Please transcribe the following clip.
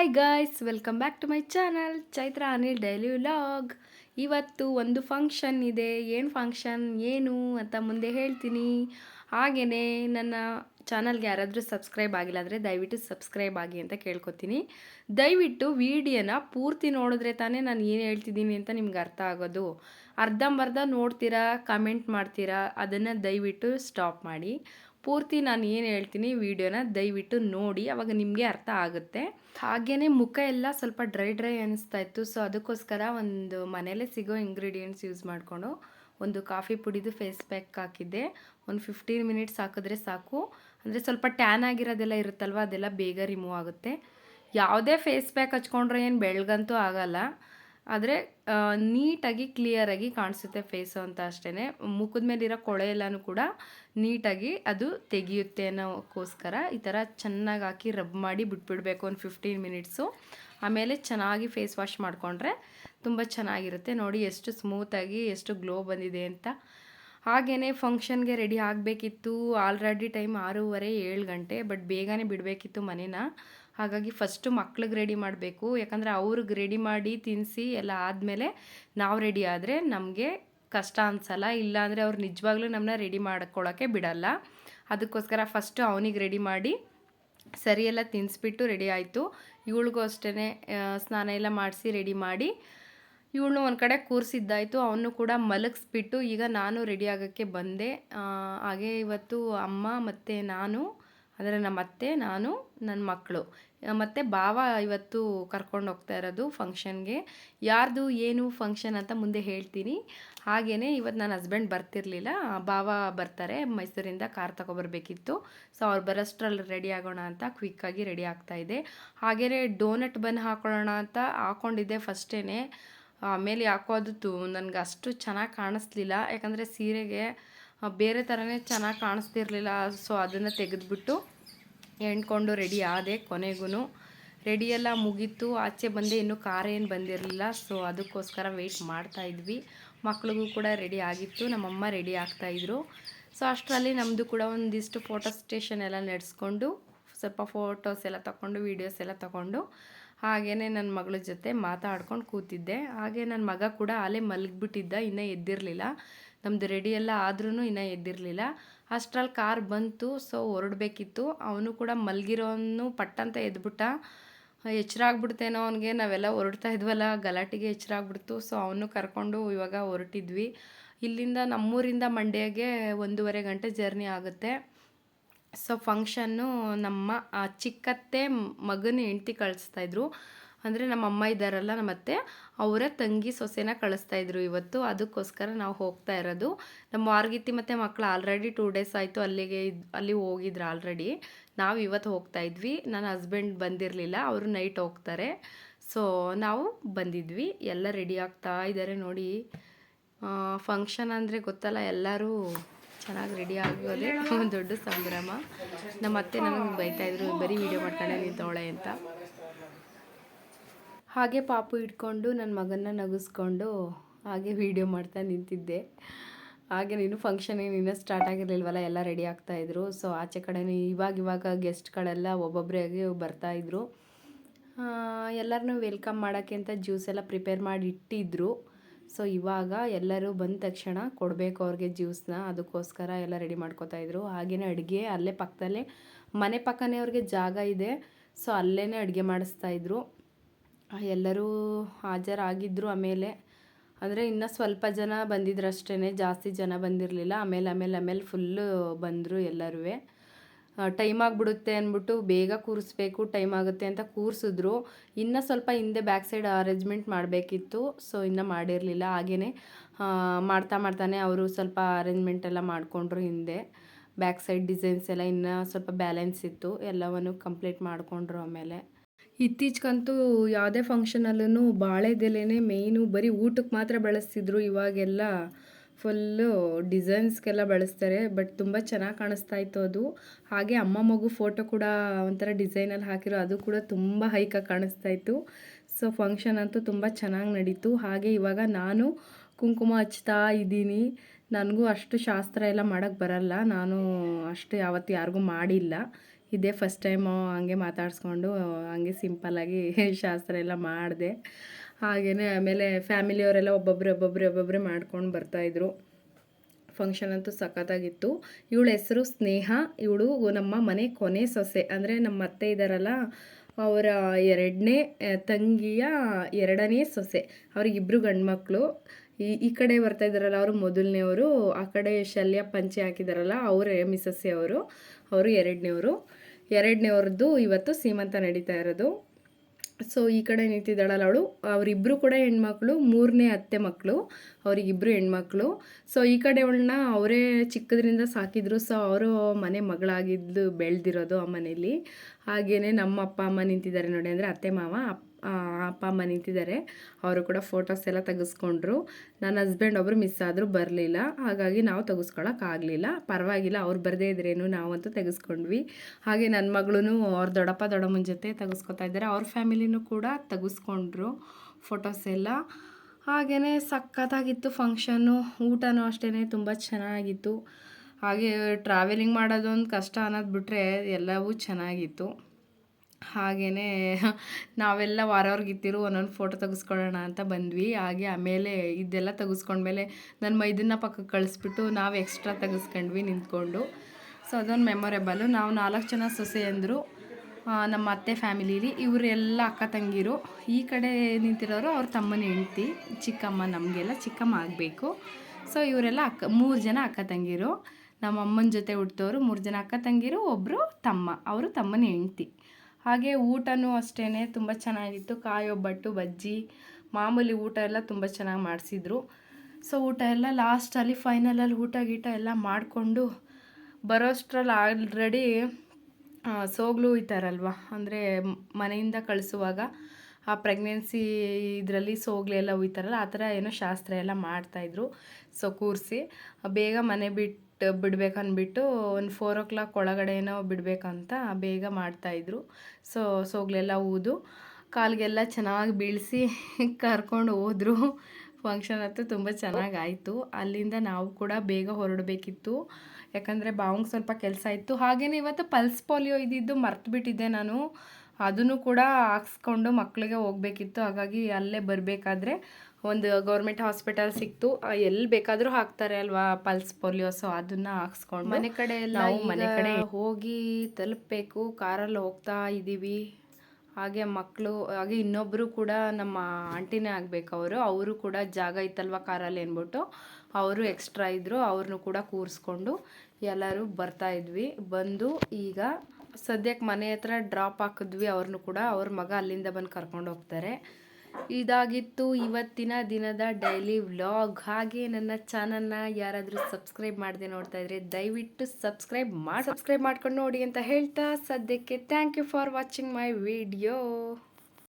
Hi guys welcome back to my channel Chaitra Anil daily vlog ಇವತ್ತು ಒಂದು function ಇದೆ. ಏನು ಫಂಕ್ಷನ್ ಏನು ಅಂತ ಮುಂದೆ ಹೇಳ್ತೀನಿ. ಹಾಗೆಯೇ ನನ್ನ ಚಾನಲ್ಗೆ ಯಾರಾದರೂ ಸಬ್ಸ್ಕ್ರೈಬ್ ಆಗಿಲ್ಲ ಅಂದರೆ ದಯವಿಟ್ಟು ಸಬ್ಸ್ಕ್ರೈಬ್ ಆಗಿ ಅಂತ ಕೇಳ್ಕೊತೀನಿ. ದಯವಿಟ್ಟು ವಿಡಿಯೋನ ಪೂರ್ತಿ ನೋಡಿದ್ರೆ ತಾನೇ ನಾನು ಏನು ಹೇಳ್ತಿದ್ದೀನಿ ಅಂತ ನಿಮ್ಗೆ ಅರ್ಥ ಆಗೋದು. ಅರ್ಧಂಬರ್ಧ ನೋಡ್ತೀರಾ ಕಮೆಂಟ್ ಮಾಡ್ತೀರಾ, ಅದನ್ನು ದಯವಿಟ್ಟು ಸ್ಟಾಪ್ ಮಾಡಿ. ಪೂರ್ತಿ ನಾನು ಏನು ಹೇಳ್ತೀನಿ ವಿಡಿಯೋನ ದಯವಿಟ್ಟು ನೋಡಿ, ಅವಾಗ ನಿಮಗೆ ಅರ್ಥ ಆಗುತ್ತೆ. ಹಾಗೇ ಮುಖ ಎಲ್ಲ ಸ್ವಲ್ಪ ಡ್ರೈ ಡ್ರೈ ಅನಿಸ್ತಾ ಇತ್ತು, ಸೊ ಅದಕ್ಕೋಸ್ಕರ ಒಂದು ಮನೆಯಲ್ಲೇ ಸಿಗೋ ಇಂಗ್ರೀಡಿಯೆಂಟ್ಸ್ ಯೂಸ್ ಮಾಡಿಕೊಂಡು ಒಂದು ಕಾಫಿ ಪುಡಿದು ಫೇಸ್ ಪ್ಯಾಕ್ ಹಾಕಿದ್ದೆ. ಒಂದು ಫಿಫ್ಟೀನ್ ಮಿನಿಟ್ಸ್ ಹಾಕಿದ್ರೆ ಸಾಕು. ಅಂದರೆ ಸ್ವಲ್ಪ ಟ್ಯಾನ್ ಆಗಿರೋದೆಲ್ಲ ಇರುತ್ತಲ್ವ, ಅದೆಲ್ಲ ಬೇಗ ರಿಮೂವ್ ಆಗುತ್ತೆ. ಯಾವುದೇ ಫೇಸ್ ಪ್ಯಾಕ್ ಹಚ್ಕೊಂಡ್ರೆ ಏನು ಬೆಳಗಂತೂ ಆಗಲ್ಲ. ಆದರೆ ನೀಟಾಗಿ ಕ್ಲಿಯರಾಗಿ ಕಾಣಿಸುತ್ತೆ ಫೇಸು ಅಂತ ಅಷ್ಟೇ ಮುಖದ ಮೇಲಿರೋ ಕೊಳೆ ಎಲ್ಲನೂ ಕೂಡ ನೀಟಾಗಿ ಅದು ತೆಗೆಯುತ್ತೆ ಅನ್ನೋಕ್ಕೋಸ್ಕರ ಈ ಥರ ಚೆನ್ನಾಗಿ ಹಾಕಿ ರಬ್ ಮಾಡಿ ಬಿಟ್ಬಿಡಬೇಕು ಒಂದು ಫಿಫ್ಟೀನ್ ಮಿನಿಟ್ಸು ಆಮೇಲೆ ಚೆನ್ನಾಗಿ ಫೇಸ್ ವಾಶ್ ಮಾಡಿಕೊಂಡ್ರೆ ತುಂಬ ಚೆನ್ನಾಗಿರುತ್ತೆ. ನೋಡಿ ಎಷ್ಟು ಸ್ಮೂತಾಗಿ ಎಷ್ಟು ಗ್ಲೋ ಬಂದಿದೆ ಅಂತ. ಹಾಗೇ ಫಂಕ್ಷನ್ಗೆ ರೆಡಿ ಆಗಬೇಕಿತ್ತು. ಆಲ್ರೆಡಿ ಟೈಮ್ ಆರೂವರೆ ಏಳು ಗಂಟೆ ಬಟ್ ಬೇಗನೆ ಬಿಡಬೇಕಿತ್ತು ಮನೇನ. ಹಾಗಾಗಿ ಫಸ್ಟು ಮಕ್ಳಿಗೆ ರೆಡಿ ಮಾಡಬೇಕು. ಯಾಕಂದರೆ ಅವ್ರಿಗೆ ರೆಡಿ ಮಾಡಿ ತಿನ್ನಿಸಿ ಎಲ್ಲ ಆದಮೇಲೆ ನಾವು ರೆಡಿ ಆದರೆ ನಮಗೆ ಕಷ್ಟ ಅನಿಸಲ್ಲ. ಇಲ್ಲಾಂದರೆ ಅವ್ರು ನಿಜವಾಗ್ಲೂ ನಮ್ಮನ್ನ ರೆಡಿ ಮಾಡ್ಕೊಳ್ಳೋಕ್ಕೆ ಬಿಡಲ್ಲ. ಅದಕ್ಕೋಸ್ಕರ ಫಸ್ಟು ಅವನಿಗೆ ರೆಡಿ ಮಾಡಿ ಸರಿಯೆಲ್ಲ ತಿನ್ನಿಸ್ಬಿಟ್ಟು ರೆಡಿ ಆಯಿತು. ಇವಳಿಗೂ ಅಷ್ಟೇ ಸ್ನಾನ ಎಲ್ಲ ಮಾಡಿಸಿ ರೆಡಿ ಮಾಡಿ ಇವಳನ್ನು ಒಂದು ಕಡೆ ಕೂರಿಸಿದ್ದಾಯಿತು. ಅವನು ಕೂಡ ಮಲಗಿಸ್ಬಿಟ್ಟು ಈಗ ನಾನು ರೆಡಿ ಆಗೋಕ್ಕೆ ಬಂದೆ. ಹಾಗೆ ಇವತ್ತು ಅಮ್ಮ ಮತ್ತು ನಾನು, ಅಂದರೆ ನಮ್ಮ ಅತ್ತೆ ನಾನು ನನ್ನ ಮಕ್ಕಳು ಮತ್ತು ಭಾವ ಇವತ್ತು ಕರ್ಕೊಂಡು ಹೋಗ್ತಾ ಇರೋದು ಫಂಕ್ಷನ್ಗೆ. ಯಾರ್ದು ಏನು ಫಂಕ್ಷನ್ ಅಂತ ಮುಂದೆ ಹೇಳ್ತೀನಿ. ಹಾಗೆಯೇ ಇವತ್ತು ನನ್ನ ಹಸ್ಬೆಂಡ್ ಬರ್ತಿರಲಿಲ್ಲ. ಭಾವ ಬರ್ತಾರೆ. ಮೈಸೂರಿಂದ ಕಾರ್ ತಗೊಬರ್ಬೇಕಿತ್ತು. ಸೊ, ಅವ್ರು ಬರೋಷ್ಟ್ರಲ್ಲಿ ರೆಡಿ ಆಗೋಣ ಅಂತ ಕ್ವಿಕ್ಕಾಗಿ ರೆಡಿ ಆಗ್ತಾಯಿದೆ ಹಾಗೆಯೇ ಡೋನಟ್ ಬನ್ ಹಾಕೊಳ್ಳೋಣ ಅಂತ ಹಾಕ್ಕೊಂಡಿದ್ದೆ ಫಸ್ಟೇ ಆಮೇಲೆ ಯಾಕೋ ಅದು ತು, ನನಗೆ ಅಷ್ಟು ಚೆನ್ನಾಗಿ ಕಾಣಿಸ್ಲಿಲ್ಲ. ಯಾಕಂದರೆ ಸೀರೆಗೆ ಬೇರೆ ಥರನೇ ಚೆನ್ನಾಗಿ ಕಾಣಿಸ್ತಿರ್ಲಿಲ್ಲ. ಸೊ, ಅದನ್ನು ತೆಗೆದುಬಿಟ್ಟು ಎಣ್ಕೊಂಡು ರೆಡಿ ಆದೆ ಕೊನೆಗೂ ರೆಡಿಯೆಲ್ಲ ಮುಗೀತು. ಆಚೆ ಬಂದೆ ಇನ್ನೂ ಏನು ಬಂದಿರಲಿಲ್ಲ. ಸೊ ಅದಕ್ಕೋಸ್ಕರ ವೆಯ್ಟ್ ಮಾಡ್ತಾ ಇದ್ವಿ. ಮಕ್ಳಿಗೂ ಕೂಡ ರೆಡಿ ಆಗಿತ್ತು. ನಮ್ಮಮ್ಮ ರೆಡಿ ಆಗ್ತಾಯಿದ್ರು ಸೊ ಅಷ್ಟರಲ್ಲಿ ನಮ್ಮದು ಕೂಡ ಒಂದಿಷ್ಟು ಫೋಟೋ ಸ್ಟೇಷನ್ ಎಲ್ಲ ನಡೆಸ್ಕೊಂಡು, ಸ್ವಲ್ಪ ಫೋಟೋಸ್ ಎಲ್ಲ ತಗೊಂಡು ವೀಡಿಯೋಸ್ ಎಲ್ಲ ತಗೊಂಡು ಹಾಗೇ ನನ್ನ ಮಗಳ ಜೊತೆ ಮಾತಾಡ್ಕೊಂಡು ಕೂತಿದ್ದೆ. ಹಾಗೆ ನನ್ನ ಮಗ ಕೂಡ ಅಲ್ಲೇ ಮಲಗಿಬಿಟ್ಟಿದ್ದ. ಇನ್ನೂ ಎದ್ದಿರಲಿಲ್ಲ. ನಮ್ಮದು ರೆಡಿ ಎಲ್ಲ ಆದ್ರೂ ಇನ್ನೂ ಎದ್ದಿರಲಿಲ್ಲ. ಅಷ್ಟ್ರಲ್ಲಿ ಕಾರ್ ಬಂತು ಸೊ ಹೊರಡಬೇಕಿತ್ತು. ಅವನು ಕೂಡ ಮಲಗಿರೋನು ಪಟ್ಟಂತ ಎದ್ಬಿಟ್ಟ. ಎಚ್ಚರ ಆಗ್ಬಿಡ್ತೇನೋ ಅವನಿಗೆ, ನಾವೆಲ್ಲ ಹೊರಡ್ತಾ ಇದ್ವಲ್ಲ, ಗಲಾಟೆಗೆ ಎಚ್ಚರ ಆಗ್ಬಿಡ್ತು ಸೊ ಅವನು ಕರ್ಕೊಂಡು ಇವಾಗ ಹೊರಟಿದ್ವಿ. ಇಲ್ಲಿಂದ ನಮ್ಮೂರಿಂದ ಮಂಡ್ಯಗೆ ಒಂದೂವರೆ ಗಂಟೆ ಜರ್ನಿ ಆಗುತ್ತೆ. ಸೊ ಫಂಕ್ಷನ್ನು ನಮ್ಮ ಚಿಕ್ಕತ್ತೆ ಮಗನ ಹೆಂಡ್ತಿ ಕಳಿಸ್ತಾಯಿದ್ರು ಅಂದರೆ ನಮ್ಮ ಅಮ್ಮ ಇದ್ದಾರಲ್ಲ ನಮ್ಮ ಅತ್ತೆ, ಅವರ ತಂಗಿ ಸೊಸೆನ ಕಳಿಸ್ತಾ ಇದ್ರು ಇವತ್ತು. ಅದಕ್ಕೋಸ್ಕರ ನಾವು ಹೋಗ್ತಾ ಇರೋದು. ನಮ್ಮ ವಾರ್ಗಿತ್ತಿ ಮತ್ತು ಮಕ್ಕಳು ಆಲ್ರೆಡಿ ಟೂ ಡೇಸ್ ಆಯಿತು ಅಲ್ಲಿಗೆ ಅಲ್ಲಿ ಹೋಗಿದ್ರು ಆಲ್ರೆಡಿ ನಾವು ಇವತ್ತು ಹೋಗ್ತಾ ಇದ್ವಿ. ನನ್ನ ಹಸ್ಬೆಂಡ್ ಬಂದಿರಲಿಲ್ಲ, ಅವರು ನೈಟ್ ಹೋಗ್ತಾರೆ. ಸೊ ನಾವು ಬಂದಿದ್ವಿ. ಎಲ್ಲ ರೆಡಿ ಆಗ್ತಾ ಇದ್ದಾರೆ ನೋಡಿ. ಫಂಕ್ಷನ್ ಅಂದರೆ ಗೊತ್ತಲ್ಲ, ಎಲ್ಲರೂ ಚೆನ್ನಾಗಿ ರೆಡಿ ಆಗೋದೇ ಒಂದು ದೊಡ್ಡ ಸಂಭ್ರಮ. ನಮ್ಮ ಅತ್ತೆ ನನಗೆ ಬೈತಾಯಿದ್ರು ಬರೀ ವೀಡಿಯೋ ಮಾಡ್ಕೊಂಡೆ ನಿಂತವಳೆ ಅಂತ. ಹಾಗೆ ಪಾಪು ಇಟ್ಕೊಂಡು ನನ್ನ ಮಗನ್ನ ನಗಿಸ್ಕೊಂಡು ಹಾಗೆ ವೀಡಿಯೋ ಮಾಡ್ತಾ ನಿಂತಿದ್ದೆ. ಹಾಗೆ ನೀನು ಫಂಕ್ಷನ್ ಇನ್ನೂ ಸ್ಟಾರ್ಟ್ ಆಗಿರಲಿಲ್ವಲ್ಲ, ಎಲ್ಲ ರೆಡಿ ಆಗ್ತಾಯಿದ್ರು ಸೊ ಆಚೆ ಕಡೆ ಇವಾಗ ಇವಾಗ ಗೆಸ್ಟ್ಗಳೆಲ್ಲ ಒಬ್ಬೊಬ್ಬರಾಗಿ ಬರ್ತಾಯಿದ್ರು ಎಲ್ಲರನ್ನೂ ವೆಲ್ಕಮ್ ಮಾಡೋಕ್ಕೆ ಅಂತ ಜ್ಯೂಸ್ ಎಲ್ಲ ಪ್ರಿಪೇರ್ ಮಾಡಿ ಇಟ್ಟಿದ್ದರು ಸೊ ಇವಾಗ ಎಲ್ಲರೂ ಬಂದ ತಕ್ಷಣ ಕೊಡಬೇಕು ಅವ್ರಿಗೆ ಜ್ಯೂಸನ್ನ ಅದಕ್ಕೋಸ್ಕರ ಎಲ್ಲ ರೆಡಿ ಮಾಡ್ಕೋತಾಯಿದ್ರು ಹಾಗೆಯೇ ಅಡುಗೆ ಅಲ್ಲೇ ಪಕ್ಕದಲ್ಲೇ ಮನೆ ಪಕ್ಕನೇ ಅವ್ರಿಗೆ ಜಾಗ ಇದೆ. ಸೊ ಅಲ್ಲೇ ಅಡುಗೆ ಮಾಡಿಸ್ತಾಯಿದ್ರು ಎಲ್ಲರೂ ಹಾಜರಾಗಿದ್ದರು ಆಮೇಲೆ. ಅಂದರೆ ಇನ್ನು ಸ್ವಲ್ಪ ಜನ ಬಂದಿದ್ರು ಅಷ್ಟೇ ಜಾಸ್ತಿ ಜನ ಬಂದಿರಲಿಲ್ಲ. ಆಮೇಲೆ ಆಮೇಲೆ ಆಮೇಲೆ ಫುಲ್ಲು ಬಂದರು ಎಲ್ಲರೂ ಟೈಮ್ ಆಗಿಬಿಡುತ್ತೆ ಅಂದ್ಬಿಟ್ಟು ಬೇಗ ಕೂರಿಸ್ಬೇಕು ಟೈಮ್ ಆಗುತ್ತೆ ಅಂತ ಕೂರಿಸಿದ್ರು. ಇನ್ನೂ ಸ್ವಲ್ಪ ಹಿಂದೆ ಬ್ಯಾಕ್ ಸೈಡ್ ಅರೇಂಜ್ಮೆಂಟ್ ಮಾಡಬೇಕಿತ್ತು ಸೊ ಇನ್ನೂ ಮಾಡಿರಲಿಲ್ಲ. ಹಾಗೆಯೇ ಮಾಡ್ತಾ ಮಾಡ್ತಾನೆ ಅವರು ಸ್ವಲ್ಪ ಅರೇಂಜ್ಮೆಂಟ್ ಎಲ್ಲ ಮಾಡಿಕೊಂಡ್ರು ಹಿಂದೆ. ಬ್ಯಾಕ್ ಸೈಡ್ ಡಿಸೈನ್ಸ್ ಎಲ್ಲ ಇನ್ನೂ ಸ್ವಲ್ಪ ಬ್ಯಾಲೆನ್ಸ್ ಇತ್ತು. ಎಲ್ಲವನ್ನು ಕಂಪ್ಲೀಟ್ ಮಾಡಿಕೊಂಡ್ರು ಆಮೇಲೆ. ಇತ್ತೀಚೆಗಂತೂ ಯಾವುದೇ ಫಂಕ್ಷನಲ್ಲೂ ಬಾಳೆದೆಲೆನೇ ಮೇಯ್ನು, ಬರೀ ಊಟಕ್ಕೆ ಮಾತ್ರ ಬಳಸ್ತಿದ್ರು ಇವಾಗೆಲ್ಲ ಫುಲ್ಲು ಡಿಸೈನ್ಸ್ಗೆಲ್ಲ ಬಳಸ್ತಾರೆ, ಬಟ್ ತುಂಬ ಚೆನ್ನಾಗಿ ಕಾಣಿಸ್ತಾ ಇತ್ತು ಅದು. ಹಾಗೆ ಅಮ್ಮ ಮಗು ಫೋಟೋ ಕೂಡ ಒಂಥರ ಡಿಸೈನಲ್ಲಿ ಹಾಕಿರೋ ಅದು ಕೂಡ ತುಂಬ ಹೈಕಾಗಿ ಕಾಣಿಸ್ತಾ ಇತ್ತು. ಸೊ ಫಂಕ್ಷನ್ ಅಂತೂ ತುಂಬ ಚೆನ್ನಾಗಿ ನಡೀತು. ಹಾಗೆ ಇವಾಗ ನಾನು ಕುಂಕುಮ ಹಚ್ತಾ ಇದ್ದೀನಿ. ನನಗೂ ಅಷ್ಟು ಶಾಸ್ತ್ರ ಎಲ್ಲ ಮಾಡೋಕ್ಕೆ ಬರಲ್ಲ. ನಾನು ಅಷ್ಟು ಯಾವತ್ತು ಯಾರಿಗೂ ಮಾಡಿಲ್ಲ. ಇದೇ ಫಸ್ಟ್ ಟೈಮು ಹಂಗೆ ಮಾತಾಡಿಸ್ಕೊಂಡು, ಹಂಗೆ ಸಿಂಪಲ್ಲಾಗಿ ಶಾಸ್ತ್ರ ಎಲ್ಲ ಮಾಡಿದೆ. ಹಾಗೆಯೇ ಆಮೇಲೆ ಫ್ಯಾಮಿಲಿಯವರೆಲ್ಲ ಒಬ್ಬೊಬ್ಬರು ಒಬ್ಬೊಬ್ಬರು ಒಬ್ಬೊಬ್ಬರೇ ಮಾಡ್ಕೊಂಡು ಬರ್ತಾಯಿದ್ರು ಫಂಕ್ಷನ್ ಅಂತೂ ಸಖತ್ತಾಗಿತ್ತು. ಇವಳ ಹೆಸರು ಸ್ನೇಹ, ಇವಳು ನಮ್ಮ ಮನೆ ಕೊನೆ ಸೊಸೆ. ಅಂದರೆ ನಮ್ಮ ಅತ್ತೆ ಇದ್ದಾರಲ್ಲ ಅವರ ಎರಡನೇ, ತಂಗಿಯ ಎರಡನೇ ಸೊಸೆ. ಅವ್ರಿಗಿಬ್ಬರು ಗಂಡ್ಮಕ್ಳು. ಈ ಈ ಕಡೆ ಬರ್ತಾ ಇದ್ದಾರಲ್ಲ ಅವರು ಮೊದಲನೇವರು ಆ ಕಡೆ ಶಲ್ಯ ಪಂಚೆ ಹಾಕಿದಾರಲ್ಲ ಅವರೇ ಮಿಸಸ್ಸೆ ಅವರು ಅವರು ಎರಡನೇವರು ಎರಡನೇವ್ರದ್ದು ಇವತ್ತು ಸೀಮಂತ ನಡೀತಾ ಇರೋದು. ಸೊ ಈ ಕಡೆ ನಿಂತಿದ್ದಾಳಲ್ಲ ಅವಳು. ಅವರಿಬ್ಬರು ಕೂಡ ಹೆಣ್ಮಕ್ಳು, ಮೂರನೇ ಅತ್ತೆ ಮಕ್ಕಳು ಅವರಿಗಿಬ್ಬರು ಹೆಣ್ಮಕ್ಳು. ಸೊ ಈ ಕಡೆ ಅವಳನ್ನ ಅವರೇ ಚಿಕ್ಕದ್ರಿಂದ ಸಾಕಿದ್ರು. ಸೊ ಅವರು ಮನೆ ಮಗಳಾಗಿದ್ದು ಬೆಳೆದಿರೋದು ಆ ಮನೇಲಿ. ಹಾಗೆಯೇ ನಮ್ಮ ಅಪ್ಪ ಅಮ್ಮ ನಿಂತಿದ್ದಾರೆ ನೋಡಿ, ಅಂದರೆ ಅತ್ತೆ ಮಾವ, ಅಪ್ಪ ಅಪ್ಪ ಅಮ್ಮ ನಿಂತಿದ್ದಾರೆ. ಅವರು ಕೂಡ ಫೋಟೋಸ್ ಎಲ್ಲ ತೆಗೆಸ್ಕೊಂಡ್ರು. ನನ್ನ ಹಸ್ಬೆಂಡ್ ಒಬ್ಬರು ಮಿಸ್ ಆದರೂ ಬರಲಿಲ್ಲ. ಹಾಗಾಗಿ ನಾವು ತೆಗೆಸ್ಕೊಳಕ್ಕಾಗಲಿಲ್ಲ ಪರವಾಗಿಲ್ಲ, ಅವ್ರು ಬರದೇ ಇದ್ರೇನು ನಾವಂತೂ ತೆಗೆಸ್ಕೊಂಡ್ವಿ. ಹಾಗೆ ನನ್ನ ಮಗಳೂ ಅವ್ರ ದೊಡ್ಡಪ್ಪ ದೊಡ್ಡಮ್ಮನ ಜೊತೆ ತೆಗೆಸ್ಕೊತಾ ಇದ್ದಾರೆ. ಅವ್ರ ಫ್ಯಾಮಿಲಿನೂ ಕೂಡ ತೆಗೆಸ್ಕೊಂಡ್ರು ಫೋಟೋಸ್ ಎಲ್ಲ. ಹಾಗೆಯೇ ಸಖತ್ತಾಗಿತ್ತು ಫಂಕ್ಷನ್ನು ಊಟನೂ ಅಷ್ಟೇ ತುಂಬ ಚೆನ್ನಾಗಿತ್ತು. ಹಾಗೆ ಟ್ರಾವೆಲಿಂಗ್ ಮಾಡೋದೊಂದು ಕಷ್ಟ ಅನ್ನೋದು ಬಿಟ್ಟರೆ ಎಲ್ಲವೂ ಚೆನ್ನಾಗಿತ್ತು. ಹಾಗೆಯೇ ನಾವೆಲ್ಲ ವಾರವ್ರಿಗಿತ್ತಿರು ಒಂದೊಂದು ಫೋಟೋ ತೆಗೆಸ್ಕೊಳ್ಳೋಣ ಅಂತ ಬಂದ್ವಿ. ಹಾಗೆ ಆಮೇಲೆ ಇದೆಲ್ಲ ತೆಗೆಸ್ಕೊಂಡ್ಮೇಲೆ ನನ್ನ ಮೈದನ್ನ ಪಕ್ಕಕ್ಕೆ ಕಳಿಸ್ಬಿಟ್ಟು ನಾವು ಎಕ್ಸ್ಟ್ರಾ ತೆಗೆಸ್ಕೊಂಡ್ವಿ ನಿಂತ್ಕೊಂಡು. ಸೊ ಅದೊಂದು ಮೆಮೊರೇಬಲ್ಲು ನಾವು ನಾಲ್ಕು ಜನ ಸೊಸೆ ಅಂದರು ನಮ್ಮ ಅತ್ತೆ ಫ್ಯಾಮಿಲೀಲಿ ಇವರೆಲ್ಲ ಅಕ್ಕ ತಂಗಿರು. ಈ ಕಡೆ ನಿಂತಿರೋರು ಅವ್ರ ತಮ್ಮನ ಹೆಂಡ್ತಿ, ಚಿಕ್ಕಮ್ಮ ನಮಗೆಲ್ಲ ಚಿಕ್ಕಮ್ಮ ಆಗಬೇಕು. ಸೊ ಇವರೆಲ್ಲ ಅಕ್ಕ, ಮೂರು ಜನ ಅಕ್ಕ ತಂಗಿರು. ನಮ್ಮ ಅಮ್ಮನ ಜೊತೆ ಹುಟ್ಟಿದವರು ಮೂರು ಜನ ಅಕ್ಕ ತಂಗಿರು ಒಬ್ಬರು ತಮ್ಮ. ಅವರು ತಮ್ಮನ ಹೆಂಡ್ತಿ. ಹಾಗೆ ಊಟನೂ ಅಷ್ಟೇ ತುಂಬ ಚೆನ್ನಾಗಿತ್ತು. ಕಾಯಿ ಒಬ್ಬಟ್ಟು ಬಜ್ಜಿ, ಮಾಮೂಲಿ ಊಟ ಎಲ್ಲ ತುಂಬ ಚೆನ್ನಾಗಿ ಮಾಡಿಸಿದ್ರು. ಸೊ ಊಟ ಎಲ್ಲ ಲಾಸ್ಟಲ್ಲಿ ಫೈನಲಲ್ಲಿ ಊಟ ಗೀಟ ಎಲ್ಲ ಮಾಡಿಕೊಂಡು ಬರೋಷ್ಟ್ರಲ್ಲಿ ಆಲ್ರೆಡಿ ಸೋಗ್ಲು ಇದ್ದಾರಲ್ವ? ಅಂದರೆ ಮನೆಯಿಂದ ಕಳಿಸುವಾಗ ಆ ಪ್ರೆಗ್ನೆನ್ಸಿ ಇದರಲ್ಲಿ ಸೋಗ್ಲೆಲ್ಲ ಉಯ್ತಾರಲ್ಲ, ಆ ಥರ ಏನೋ ಶಾಸ್ತ್ರ ಎಲ್ಲ ಮಾಡ್ತಾಯಿದ್ರು ಸೊ ಕೂರಿಸಿ, ಬೇಗ ಮನೆ ಬಿಟ್ಟು ಬಿಡ್ಬೇಕನ್ಬಿಟ್ಟು ಒಂದು ಫೋರ್ ಓ ಕ್ಲಾಕ್ ಒಳಗಡೆ ಏನೋ ಬಿಡಬೇಕಂತ ಬೇಗ ಮಾಡ್ತಾಯಿದ್ರು. ಸೊ ಸೋಗ್ಲೆಲ್ಲ ಊದು. ಕಾಲಿಗೆಲ್ಲ ಚೆನ್ನಾಗಿ ಬೀಳಿಸಿ ಕರ್ಕೊಂಡು ಹೋದ್ರು. ಫಂಕ್ಷನ್ ಅಂತೂ ತುಂಬ ಚೆನ್ನಾಗಾಯಿತು. ಅಲ್ಲಿಂದ ನಾವು ಕೂಡ ಬೇಗ ಹೊರಡಬೇಕಿತ್ತು. ಯಾಕಂದರೆ ಬಾವಂಗೆ ಸ್ವಲ್ಪ ಕೆಲಸ ಇತ್ತು. ಹಾಗೇ ಇವತ್ತು ಪಲ್ಸ್ ಪೋಲಿಯೋ ಇದ್ದಿದ್ದು ಮರ್ತುಬಿಟ್ಟಿದ್ದೆ ನಾನು. ಅದನ್ನು ಕೂಡ ಹಾಕ್ಸ್ಕೊಂಡು ಮಕ್ಕಳಿಗೆ ಹೋಗಬೇಕಿತ್ತು. ಹಾಗಾಗಿ ಅಲ್ಲೇ ಬರಬೇಕಾದ್ರೆ ಒಂದು ಗೌರ್ಮೆಂಟ್ ಹಾಸ್ಪಿಟಲ್ ಸಿಕ್ತು. ಎಲ್ಲಿ ಬೇಕಾದರೂ ಹಾಕ್ತಾರೆ ಅಲ್ವಾ? ಪಲ್ಸ್ ಪೋಲಿಯೋ ಸೊ ಅದನ್ನು ಹಾಕ್ಸ್ಕೊಂಡು ಮನೆ ಕಡೆ ಎಲ್ಲ ಮನೆ ಕಡೆ ಹೋಗಿ ತಲುಪಬೇಕು ಕಾರಲ್ಲಿ ಹೋಗ್ತಾ ಇದ್ದೀವಿ ಹಾಗೆ ಮಕ್ಕಳು ಹಾಗೆ ಇನ್ನೊಬ್ಬರು ಕೂಡ ನಮ್ಮ ಆಂಟಿನೇ ಆಗಬೇಕು ಅವರು. ಅವರು ಕೂಡ ಜಾಗ ಇತ್ತಲ್ವ ಕಾರಲ್ಲಿ ಅಂದ್ಬಿಟ್ಟು. ಅವರು ಎಕ್ಸ್ಟ್ರಾ ಇದ್ದರು ಅವ್ರನ್ನೂ ಕೂಡ ಕೂರಿಸ್ಕೊಂಡು ಎಲ್ಲರೂ ಬರ್ತಾ ಇದ್ವಿ. ಬಂದು ಈಗ ಸದ್ಯಕ್ಕೆ ಮನೆ ಹತ್ರ ಡ್ರಾಪ್ ಹಾಕಿದ್ವಿ ಅವ್ರನ್ನೂ ಕೂಡ. ಅವ್ರ ಮಗ ಅಲ್ಲಿಂದ ಬಂದು ಕರ್ಕೊಂಡು ಹೋಗ್ತಾರೆ. ಇದಾಗಿತ್ತು ಇವತ್ತಿನ ದಿನದ ಡೈಲಿ ವ್ಲಾಗ್ ಹಾಗೆ ನನ್ನ ಚಾನಲ್ನ ಯಾರಾದರೂ ಸಬ್ಸ್ಕ್ರೈಬ್ ಮಾಡದೆ ನೋಡ್ತಾ ಇದ್ರೆ ದಯವಿಟ್ಟು ಸಬ್ಸ್ಕ್ರೈಬ್ ಮಾಡಿ ಸಬ್ಸ್ಕ್ರೈಬ್ ಮಾಡ್ಕೊಂಡು ನೋಡಿ ಅಂತ ಹೇಳ್ತಾ ಸದ್ಯಕ್ಕೆ thank you for watching my video